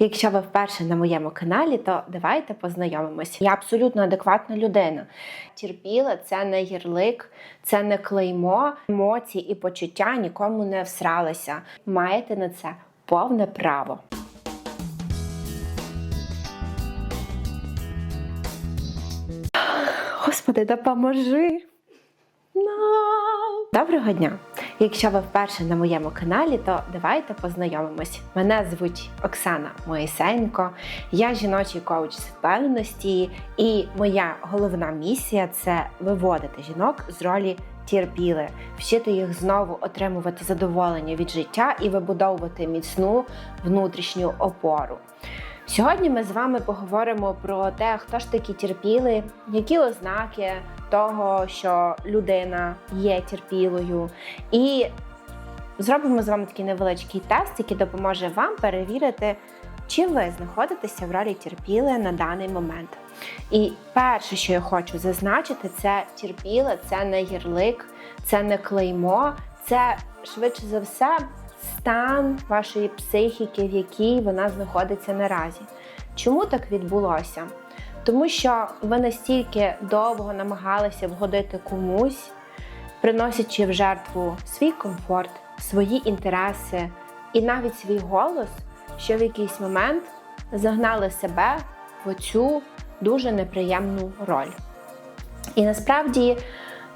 Якщо ви вперше на моєму каналі, то давайте познайомимось. Я абсолютно адекватна людина. Терпіла це не ярлик, це не клеймо, емоції і почуття нікому не всралися. Маєте на це повне право. Господи, допоможи! No. Доброго дня! Якщо ви вперше на моєму каналі, то давайте познайомимось. Мене звуть Оксана Моїсенко, я жіночий коуч з впевненості, і моя головна місія це виводити жінок з ролі терпіли, вчити їх знову отримувати задоволення від життя і вибудовувати міцну внутрішню опору. Сьогодні ми з вами поговоримо про те, хто ж такі терпіли, які ознаки того, що людина є терпілою, і зробимо з вами такий невеличкий тест, який допоможе вам перевірити, чи ви знаходитеся в ролі терпіли на даний момент. І перше, що я хочу зазначити, це терпіле, це не ярлик, це не клеймо, це швидше за все стан вашої психіки, в якій вона знаходиться наразі. Чому так відбулося? Тому що ви настільки довго намагалися вгодити комусь, приносячи в жертву свій комфорт, свої інтереси і навіть свій голос, що в якийсь момент загнали себе в оцю дуже неприємну роль. І насправді,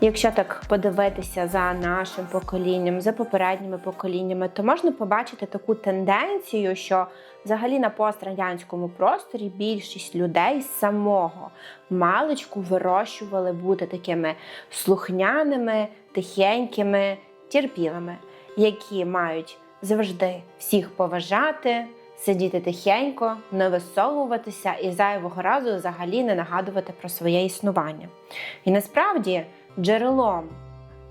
якщо так подивитися за нашим поколінням, за попередніми поколіннями, то можна побачити таку тенденцію, що взагалі на пострадянському просторі більшість людей самого маличку вирощували бути такими слухняними, тихенькими, терпілими, які мають завжди всіх поважати. Сидіти тихенько, не висовуватися і зайвого разу взагалі не нагадувати про своє існування. І насправді джерелом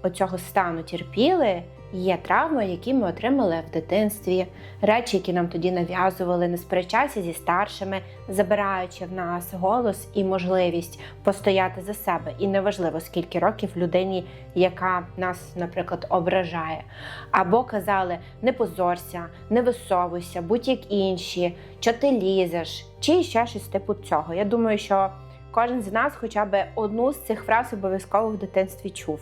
оцього стану терпіли є травми, які ми отримали в дитинстві, речі, які нам тоді нав'язували, не сперечайся зі старшими, забираючи в нас голос і можливість постояти за себе. І неважливо, скільки років людині, яка нас, наприклад, ображає. Або казали: не позорся, не висовуйся, будь як інші, що ти лізеш, чи ще щось типу цього. Я думаю, що кожен з нас хоча б одну з цих фраз обов'язково в дитинстві чув.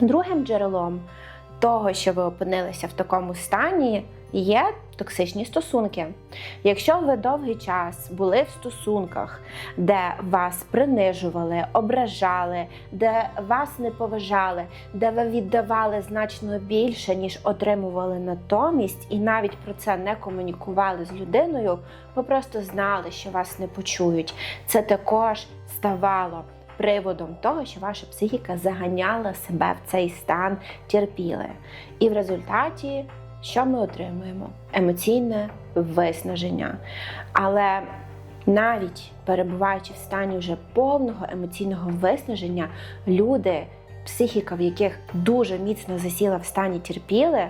Другим джерелом того, що ви опинилися в такому стані, є токсичні стосунки. Якщо ви довгий час були в стосунках, де вас принижували, ображали, де вас не поважали, де ви віддавали значно більше, ніж отримували натомість, і навіть про це не комунікували з людиною, ви просто знали, що вас не почують. Це також ставало приводом того, що ваша психіка заганяла себе в цей стан терпіли. І в результаті, що ми отримуємо? Емоційне виснаження. Але навіть перебуваючи в стані вже повного емоційного виснаження, люди, психіка, в яких дуже міцно засіла в стані терпіли,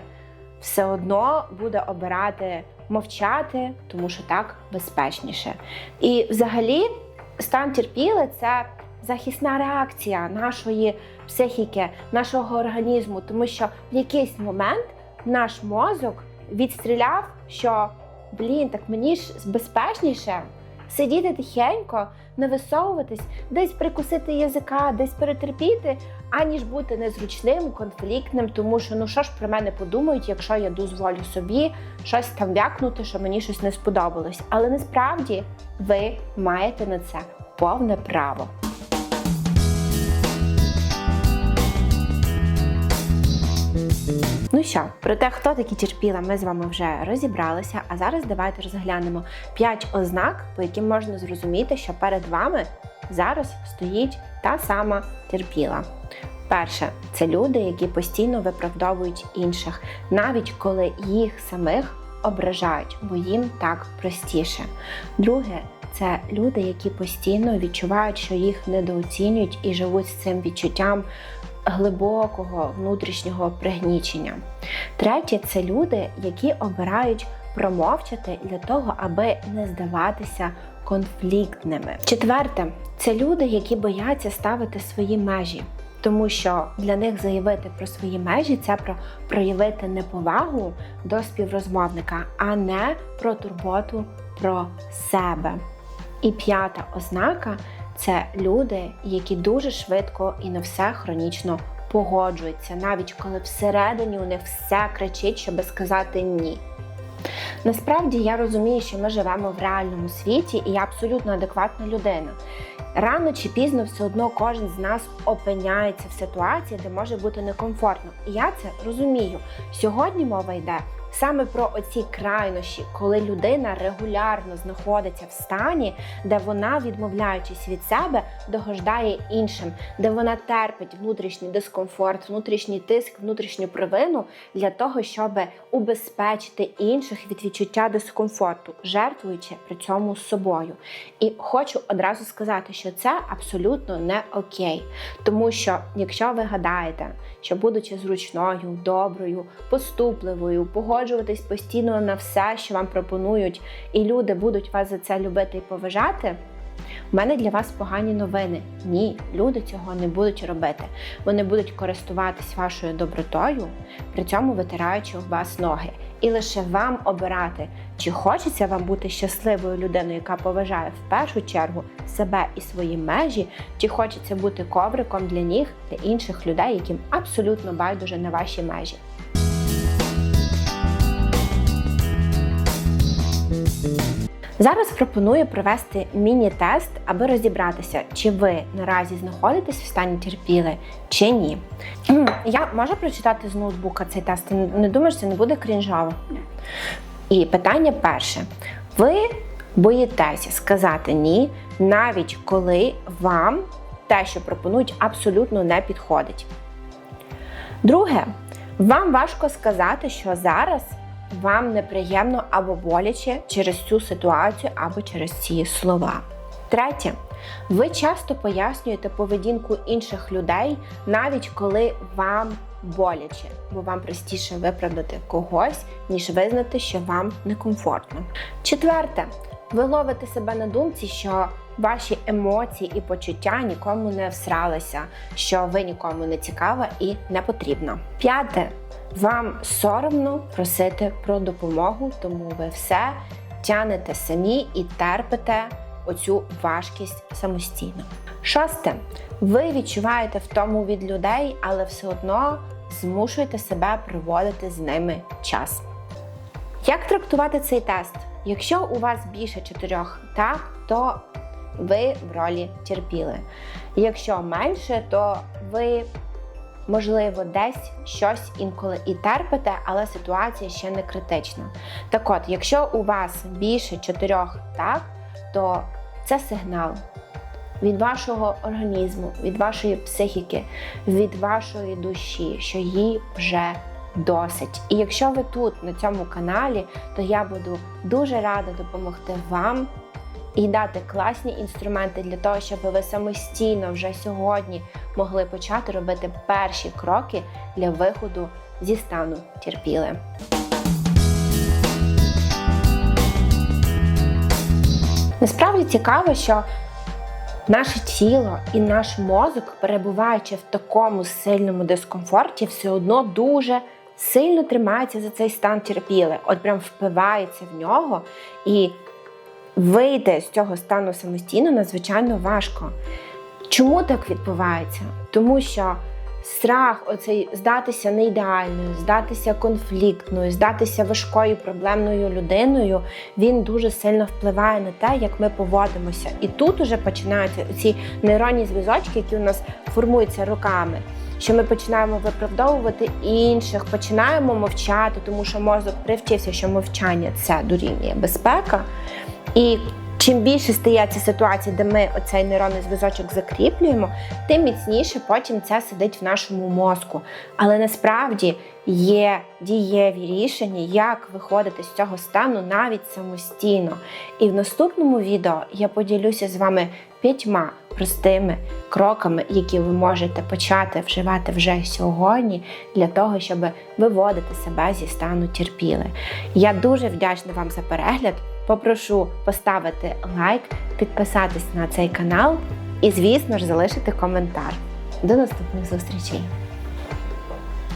все одно буде обирати мовчати, тому що так безпечніше. І взагалі стан терпіли це захисна реакція нашої психіки, нашого організму, тому що в якийсь момент наш мозок відстріляв, що блін, так мені ж безпечніше сидіти тихенько, не висовуватись, десь прикусити язика, десь перетерпіти, аніж бути незручним, конфліктним, тому що ну що ж про мене подумають, якщо я дозволю собі щось там вякнути, що мені щось не сподобалось. Але насправді ви маєте на це повне право. Ну що, про те, хто такі терпіла, ми з вами вже розібралися. А зараз давайте розглянемо 5 ознак, по яким можна зрозуміти, що перед вами зараз стоїть та сама терпіла. Перше, це люди, які постійно виправдовують інших, навіть коли їх самих ображають, бо їм так простіше. Друге, це люди, які постійно відчувають, що їх недооцінюють і живуть з цим відчуттям глибокого внутрішнього пригнічення. Третє це люди, які обирають промовчати для того, аби не здаватися конфліктними. Четверте це люди, які бояться ставити свої межі. тому що для них заявити про свої межі це про проявити неповагу до співрозмовника, а не про турботу про себе. І п'ята ознака це люди, які дуже швидко і на все хронічно погоджуються, навіть коли всередині у них все кричить, щоб сказати ні. Насправді я розумію, що ми живемо в реальному світі, і я абсолютно адекватна людина. Рано чи пізно все одно кожен з нас опиняється в ситуації, де може бути некомфортно. І я це розумію. Сьогодні мова йде саме про оці крайнощі, коли людина регулярно знаходиться в стані, де вона, відмовляючись від себе, догождає іншим, де вона терпить внутрішній дискомфорт, внутрішній тиск, внутрішню провину для того, щоб убезпечити інших від відчуття дискомфорту, жертвуючи при цьому собою. І хочу одразу сказати, що це абсолютно не окей, тому що якщо ви гадаєте, що будучи зручною, доброю, поступливою, погоджуватись постійно на все, що вам пропонують, і люди будуть вас за це любити і поважати. У мене для вас погані новини. Ні, люди цього не будуть робити. Вони будуть користуватись вашою добротою, при цьому витираючи у вас ноги. І лише вам обирати, чи хочеться вам бути щасливою людиною, яка поважає в першу чергу себе і свої межі, чи хочеться бути ковриком для ніг для інших людей, яким абсолютно байдуже на ваші межі. Зараз пропоную провести міні-тест, аби розібратися, чи ви наразі знаходитесь в стані терпіли, чи ні. Я можу прочитати з ноутбука цей тест? Ти не думаєш, це не буде крінжаво? І питання перше: ви боїтеся сказати ні, навіть коли вам те, що пропонують, абсолютно не підходить. Друге, вам важко сказати, що зараз вам неприємно або боляче через цю ситуацію або через ці слова. Третє, ви часто пояснюєте поведінку інших людей, навіть коли вам боляче, бо вам простіше виправдати когось, ніж визнати, що вам некомфортно. Четверте, ви ловите себе на думці, що ваші емоції і почуття нікому не всралися, що ви нікому не цікава і не потрібна. П'яте, вам соромно просити про допомогу, тому ви все тянете самі і терпите оцю важкість самостійно. Шосте, ви відчуваєте втому від людей, але все одно змушуєте себе проводити з ними час. Як трактувати цей тест? Якщо у вас більше чотирьох так, то ви в ролі терпіли. Якщо менше, то ви, можливо, десь щось інколи і терпите, але ситуація ще не критична. Так от, якщо у вас більше чотирьох так, то це сигнал від вашого організму, від вашої психіки, від вашої душі, що їй вже досить. І якщо ви тут на цьому каналі, то я буду дуже рада допомогти вам і дати класні інструменти для того, щоб ви самостійно вже сьогодні могли почати робити перші кроки для виходу зі стану терпіли. Насправді цікаво, що наше тіло і наш мозок, перебуваючи в такому сильному дискомфорті, все одно дуже сильно тримається за цей стан терпіли, от прям впивається в нього і вийти з цього стану самостійно надзвичайно важко. Чому так відбувається? Тому що страх, оцей здатися неідеальною, здатися конфліктною, здатися важкою проблемною людиною, він дуже сильно впливає на те, як ми поводимося. І тут уже починаються ці нейронні зв'язочки, які у нас формуються роками. Що ми починаємо виправдовувати інших, починаємо мовчати, тому що мозок привчився, що мовчання це дорівнює безпека. І чим більше стається ситуація, де ми оцей нейронний зв'язочок закріплюємо, тим міцніше потім це сидить в нашому мозку. Але насправді є дієві рішення, як виходити з цього стану навіть самостійно. І в наступному відео я поділюся з вами п'ятьма простими кроками, які ви можете почати вживати вже сьогодні, для того, щоб виводити себе зі стану терпіли. Я дуже вдячна вам за перегляд. Попрошу поставити лайк, підписатись на цей канал і, звісно ж, залишити коментар. До наступних зустрічей!